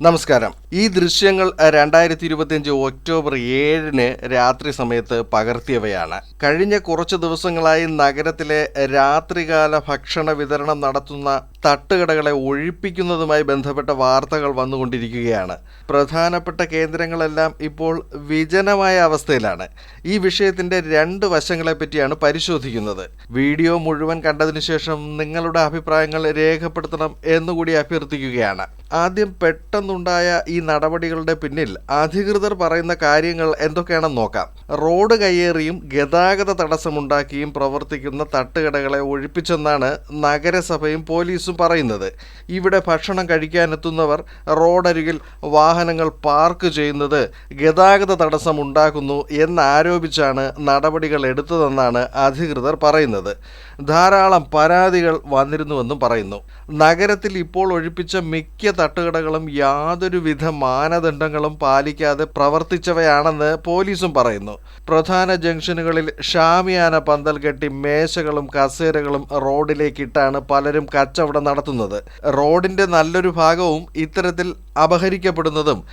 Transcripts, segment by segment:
നമസ്കാരം. ഈ ദൃശ്യങ്ങൾ രണ്ടായിരത്തി ഇരുപത്തിയഞ്ച് ഒക്ടോബർ ഏഴിന് രാത്രി സമയത്ത് പകർത്തിയവയാണ്. കഴിഞ്ഞ കുറച്ച് ദിവസങ്ങളായി നഗരത്തിലെ രാത്രികാല ഭക്ഷണ വിതരണം നടത്തുന്ന തട്ടുകടകളെ ഒഴിപ്പിക്കുന്നതുമായി ബന്ധപ്പെട്ട വാർത്തകൾ വന്നുകൊണ്ടിരിക്കുകയാണ്. പ്രധാനപ്പെട്ട കേന്ദ്രങ്ങളെല്ലാം ഇപ്പോൾ വിജനമായ അവസ്ഥയിലാണ്. ഈ വിഷയത്തിന്റെ രണ്ട് വശങ്ങളെപ്പറ്റിയാണ് പരിശോധിക്കുന്നത്. വീഡിയോ മുഴുവൻ കണ്ടതിന് ശേഷം നിങ്ങളുടെ അഭിപ്രായങ്ങൾ രേഖപ്പെടുത്തണം എന്നുകൂടി അഭ്യർത്ഥിക്കുകയാണ്. ആദ്യം പെട്ടെന്നുണ്ടായ ഈ നടപടികളുടെ പിന്നിൽ അധികൃതർ പറയുന്ന കാര്യങ്ങൾ എന്തൊക്കെയാണെന്ന് നോക്കാം. റോഡ് കയ്യേറിയും ഗതാഗത തടസ്സമുണ്ടാക്കിയും പ്രവർത്തിക്കുന്ന തട്ടുകടകളെ ഒഴിപ്പിച്ചെന്നാണ് നഗരസഭയും പോലീസും പറയുന്നത്. ഇവിടെ ഭക്ഷണം കഴിക്കാനെത്തുന്നവർ റോഡരികിൽ വാഹനങ്ങൾ പാർക്ക് ചെയ്യുന്നത് ഗതാഗത തടസ്സം ഉണ്ടാക്കുന്നു എന്നാരോപിച്ചാണ് നടപടികൾ എടുത്തതെന്നാണ് അധികൃതർ പറയുന്നത്. ധാരാളം പരാതികൾ വന്നിരുന്നുവെന്നും പറയുന്നു. നഗരത്തിൽ ഇപ്പോൾ ഒഴിപ്പിച്ച മിക്ക തട്ടുകടകളും യാതൊരുവിധ മാനദണ്ഡങ്ങളും പാലിക്കാതെ പ്രവർത്തിച്ചവയാണെന്ന് പോലീസും പറയുന്നു. പ്രധാന ജംഗ്ഷനുകളിൽ ഷാമിയാന പന്തൽ കെട്ടി മേശകളും കസേരകളും റോഡിലേക്കിട്ടാണ് പലരും കച്ചവടം നടത്തുന്നത്. റോഡിന്റെ നല്ലൊരു ഭാഗവും ഇത്തരത്തിൽ അപഹരിക്കപ്പെടുന്നതും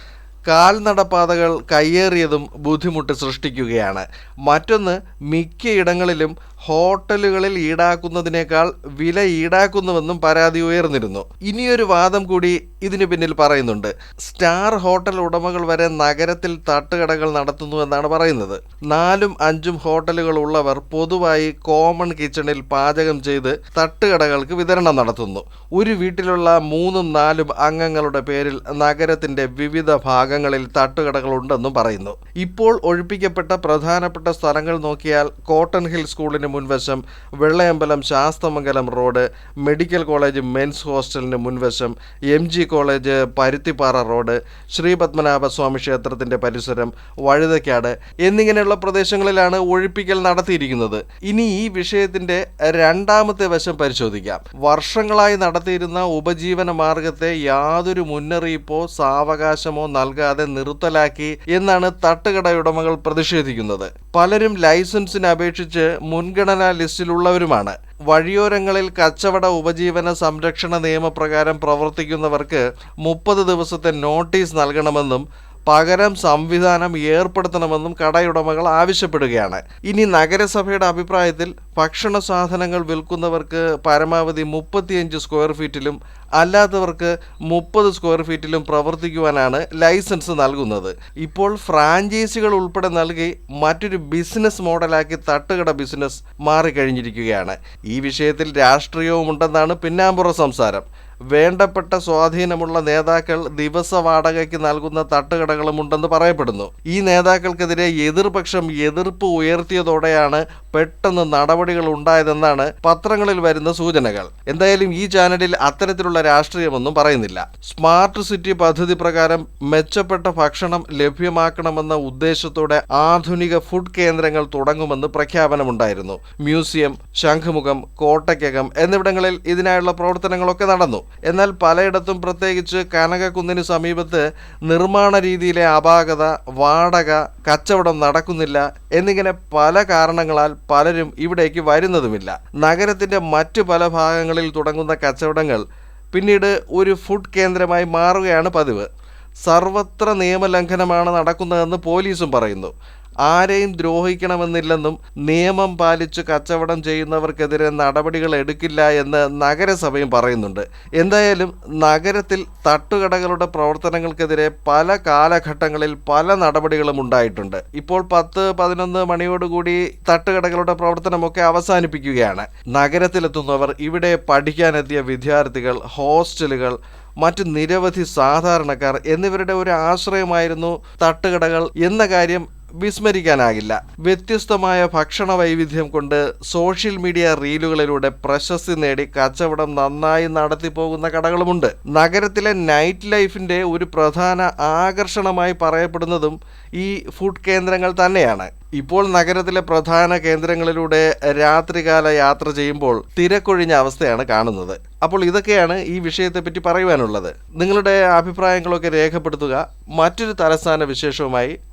കാൽനടപ്പാതകൾ കയ്യേറിയതും ബുദ്ധിമുട്ട് സൃഷ്ടിക്കുകയാണ്. മറ്റൊന്ന് മിക്കയിടങ്ങളിലും ഹോട്ടലുകളിൽ ഈടാക്കുന്നതിനേക്കാൾ വില ഈടാക്കുന്നുവെന്നും പരാതി ഉയർന്നിരുന്നു. ഇനിയൊരു വാദം കൂടി ഇതിനു പിന്നിൽ പറയുന്നുണ്ട്. സ്റ്റാർ ഹോട്ടൽ ഉടമകൾ വരെ നഗരത്തിൽ തട്ടുകടകൾ നടത്തുന്നുവെന്നാണ് പറയുന്നത്. നാലും അഞ്ചും ഹോട്ടലുകൾ ഉള്ളവർ പൊതുവായി കോമൺ കിച്ചണിൽ പാചകം ചെയ്ത് തട്ടുകടകൾക്ക് വിതരണം നടത്തുന്നു. ഒരു വീട്ടിലുള്ള മൂന്നും നാലും അംഗങ്ങളുടെ പേരിൽ നഗരത്തിന്റെ വിവിധ ഭാഗങ്ങളിൽ തട്ടുകടകൾ ഉണ്ടെന്നും പറയുന്നു. ഇപ്പോൾ ഒഴിപ്പിക്കപ്പെട്ട പ്രധാനപ്പെട്ട സ്ഥലങ്ങൾ നോക്കിയാൽ കോട്ടൺ ഹിൽ സ്കൂളിന് മുൻവശം Vellayambalam Sasthamangalam road medical college men's ഹോസ്റ്റലിന് മുൻവശം M G college Paruthippara road Sree Padmanabhaswamy ക്ഷേത്രത്തിന്റെ പരിസരം വഴുതക്കാട് എന്നിങ്ങനെയുള്ള പ്രദേശങ്ങളിലാണ് ഒഴിപ്പിക്കൽ നടത്തിയിരിക്കുന്നത്. ഇനി ഈ വിഷയത്തിന്റെ രണ്ടാമത്തെ വശം പരിശോധിക്കാം. വർഷങ്ങളായി നടത്തിയിരുന്ന ഉപജീവന മാർഗത്തെ യാതൊരു മുന്നറിയിപ്പോ സാവകാശമോ നൽകാതെ നിർത്തലാക്കി എന്നാണ് തട്ടുകട ഉടമകൾ പ്രതിഷേധിക്കുന്നത്. പലരും ലൈസൻസിന് അപേക്ഷിച്ച് മുൻഗണനാ ലിസ്റ്റിലുള്ളവരുമാണ്. വഴിയോരങ്ങളിൽ കച്ചവട ഉപജീവന സംരക്ഷണ നിയമപ്രകാരം പ്രവർത്തിക്കുന്നവർക്ക് മുപ്പത് ദിവസത്തെ നോട്ടീസ് നൽകണമെന്നും പകരം സംവിധാനം ഏർപ്പെടുത്തണമെന്നും കടയുടമകൾ ആവശ്യപ്പെടുകയാണ്. ഇനി നഗരസഭയുടെ അഭിപ്രായത്തിൽ ഭക്ഷണ സാധനങ്ങൾ വിൽക്കുന്നവർക്ക് പരമാവധി മുപ്പത്തിയഞ്ച് സ്ക്വയർ ഫീറ്റിലും അല്ലാത്തവർക്ക് മുപ്പത് സ്ക്വയർ ഫീറ്റിലും പ്രവർത്തിക്കുവാനാണ് ലൈസൻസ് നൽകുന്നത്. ഇപ്പോൾ ഫ്രാഞ്ചൈസികൾ ഉൾപ്പെടെ നൽകി മറ്റൊരു ബിസിനസ് മോഡലാക്കി തട്ടുകട ബിസിനസ് മാറിക്കഴിഞ്ഞിരിക്കുകയാണ്. ഈ വിഷയത്തിൽ രാഷ്ട്രീയവും ഉണ്ടെന്നാണ് പിന്നാമ്പുറ സംസാരം. വേണ്ടപ്പെട്ട സ്വാധീനമുള്ള നേതാക്കൾ ദിവസ വാടകയ്ക്ക് നൽകുന്ന തട്ടുകടകളും ഉണ്ടെന്ന് പറയപ്പെടുന്നു. ഈ നേതാക്കൾക്കെതിരെ എതിർപക്ഷം എതിർപ്പ് ഉയർത്തിയതോടെയാണ് പെട്ടെന്ന് നടപടികൾ ഉണ്ടായതെന്നാണ് പത്രങ്ങളിൽ വരുന്ന സൂചനകൾ. എന്തായാലും ഈ ചാനലിൽ അത്തരത്തിലുള്ള രാഷ്ട്രീയമൊന്നും പറയുന്നില്ല. സ്മാർട്ട് സിറ്റി പദ്ധതി പ്രകാരം മെച്ചപ്പെട്ട ഭക്ഷണം ലഭ്യമാക്കണമെന്ന ഉദ്ദേശത്തോടെ ആധുനിക ഫുഡ് കേന്ദ്രങ്ങൾ തുടങ്ങുമെന്ന് പ്രഖ്യാപനമുണ്ടായിരുന്നു. മ്യൂസിയം ശംഖുമുഖം കോട്ടയ്ക്കകം എന്നിവിടങ്ങളിൽ ഇതിനായുള്ള പ്രവർത്തനങ്ങളൊക്കെ നടന്നു. എന്നാൽ പലയിടത്തും പ്രത്യേകിച്ച് കനകക്കുന്നിന് സമീപത്ത് നിർമ്മാണ രീതിയിലെ അപാകത വാടക കച്ചവടം നടക്കുന്നില്ല എന്നിങ്ങനെ പല കാരണങ്ങളാൽ പലരും ഇവിടേക്ക് വരുന്നതുമില്ല. നഗരത്തിന്റെ മറ്റു പല ഭാഗങ്ങളിൽ തുടങ്ങുന്ന കച്ചവടങ്ങൾ പിന്നീട് ഒരു ഫുഡ് കേന്ദ്രമായി മാറുകയാണ് പതിവ്. സർവത്ര നിയമലംഘനമാണ് നടക്കുന്നതെന്ന് പോലീസും പറയുന്നു. ആരെയും ദ്രോഹിക്കണമെന്നില്ലെന്നും നിയമം പാലിച്ച് കച്ചവടം ചെയ്യുന്നവർക്കെതിരെ നടപടികൾ എടുക്കില്ല എന്ന് നഗരസഭയും പറയുന്നുണ്ട്. എന്തായാലും നഗരത്തിൽ തട്ടുകടകളുടെ പ്രവർത്തനങ്ങൾക്കെതിരെ പല കാലഘട്ടങ്ങളിൽ പല നടപടികളും ഉണ്ടായിട്ടുണ്ട്. ഇപ്പോൾ പത്ത് പതിനൊന്ന് മണിയോടുകൂടി തട്ടുകടകളുടെ പ്രവർത്തനമൊക്കെ അവസാനിപ്പിക്കുകയാണ്. നഗരത്തിലെത്തുന്നവർ ഇവിടെ പഠിക്കാനെത്തിയ വിദ്യാർത്ഥികൾ ഹോസ്റ്റലുകൾ മറ്റ് നിരവധി സാധാരണക്കാർ എന്നിവരുടെ ഒരു ആശ്രയമായിരുന്നു തട്ടുകടകൾ എന്ന കാര്യം വിസ്മരിക്കാനാകില്ല. വ്യത്യസ്തമായ ഭക്ഷണ വൈവിധ്യം കൊണ്ട് സോഷ്യൽ മീഡിയ റീലുകളിലൂടെ പ്രശസ്തി നേടി കച്ചവടം നന്നായി നടത്തി പോകുന്ന കടകളുമുണ്ട്. നഗരത്തിലെ നൈറ്റ് ലൈഫിന്റെ ഒരു പ്രധാന ആകർഷണമായി പറയപ്പെടുന്നതും ഈ ഫുഡ് കേന്ദ്രങ്ങൾ തന്നെയാണ്. ഇപ്പോൾ നഗരത്തിലെ പ്രധാന കേന്ദ്രങ്ങളിലൂടെ രാത്രികാല യാത്ര ചെയ്യുമ്പോൾ തിരക്കൊഴിഞ്ഞ അവസ്ഥയാണ് കാണുന്നത്. അപ്പോൾ ഇതൊക്കെയാണ് ഈ വിഷയത്തെപ്പറ്റി പറയുവാനുള്ളത്. നിങ്ങളുടെ അഭിപ്രായങ്ങളൊക്കെ രേഖപ്പെടുത്തുക. മറ്റൊരു തലസ്ഥാന വിശേഷവുമായി